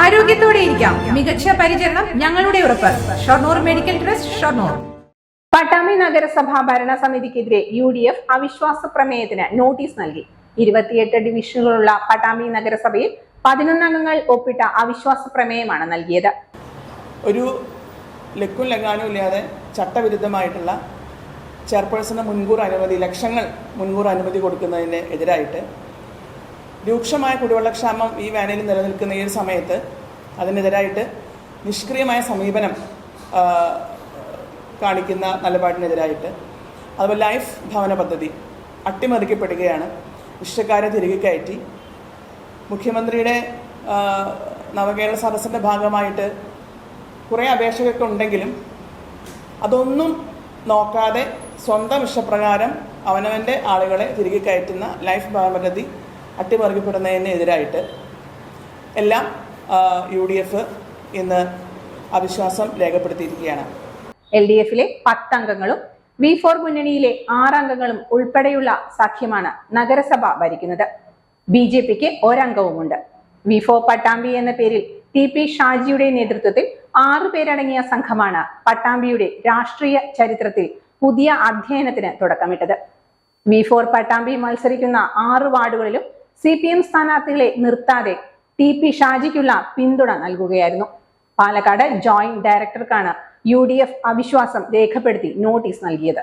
ആരോഗ്യത്തോടെ ഇരിക്കാം. മികച്ച പരിചരണം ഞങ്ങളുടെ ഉറപ്പ്. Shoranur medical trust Shoranur. Pattambi നഗരസഭാ ഭരണസമിതിക്കെതിരെ യു ഡി എഫ് അവിശ്വാസ പ്രമേയത്തിന് നോട്ടീസ് നൽകി. ഇരുപത്തിയെട്ട് ഡിവിഷനുകളുള്ള പട്ടാമ്പി നഗരസഭയിൽ പതിനൊന്നംഗങ്ങൾ ഒപ്പിട്ട അവിശ്വാസ പ്രമേയമാണ് നൽകിയത്. ഒരു ലക്കും ലഗാനും ഇല്ലാതെ ചട്ടവിരുദ്ധമായിട്ടുള്ള ചെയർപേഴ്സണ് മുൻകൂർ അനുമതി ലക്ഷങ്ങൾ മുൻകൂർ അനുമതി കൊടുക്കുന്നതിന് എതിരായിട്ട് രൂക്ഷമായ കുടിവെള്ളക്ഷാമം ഈ വേനലിൽ നിലനിൽക്കുന്ന ഈ ഒരു സമയത്ത് അതിനെതിരായിട്ട് നിഷ്ക്രിയമായ സമീപനം കാണിക്കുന്ന നിലപാടിനെതിരായിട്ട്. അതുപോലെ ലൈഫ് ഭവന പദ്ധതി അട്ടിമറിക്കപ്പെടുകയാണ്. ഇഷ്ടക്കാരെ തിരികെ കയറ്റി. മുഖ്യമന്ത്രിയുടെ നവകേരള സദസ്സിന്റെ ഭാഗമായിട്ട് കുറേ അപേക്ഷകളൊക്കെ ഉണ്ടെങ്കിലും അതൊന്നും നോക്കാതെ സ്വന്തം ഇഷ്ടപ്രകാരം അവനവന്റെ ആളുകളെ തിരികെ കയറ്റുന്ന ലൈഫ് ഭവന പദ്ധതി അട്ടിമറിക്കപ്പെടുന്നതിനെതിരായിട്ട് എല്ലാം യു ഡി എഫ് ഇന്ന് അവിശ്വാസം രേഖപ്പെടുത്തിയിരിക്കുകയാണ്. എൽ ഡി എഫിലെ പത്തംഗങ്ങളും വി ഫോർ മുന്നണിയിലെ ആറംഗങ്ങളും ഉൾപ്പെടെയുള്ള സഖ്യമാണ് നഗരസഭ ഭരിക്കുന്നത്. ബി ജെ പിക്ക് ഒരംഗവുമുണ്ട്. വി ഫോർ പട്ടാമ്പി എന്ന പേരിൽ ടി പി ഷാജിയുടെ നേതൃത്വത്തിൽ ആറു പേരടങ്ങിയ സംഘമാണ് പട്ടാമ്പിയുടെ രാഷ്ട്രീയ ചരിത്രത്തിൽ പുതിയ അധ്യയനത്തിന് തുടക്കമിട്ടത്. വി ഫോർ പട്ടാമ്പി മത്സരിക്കുന്ന ആറ് വാർഡുകളിലും സി പി എം സ്ഥാനാർത്ഥികളെ നിർത്താതെ ടി പി ഷാജിക്കുള്ള പിന്തുണ നൽകുകയായിരുന്നു. പാലക്കാട് ജോയിന്റ് ഡയറക്ടർക്കാണ് യു ഡി എഫ് അവിശ്വാസം രേഖപ്പെടുത്തി നോട്ടീസ് നൽകിയത്.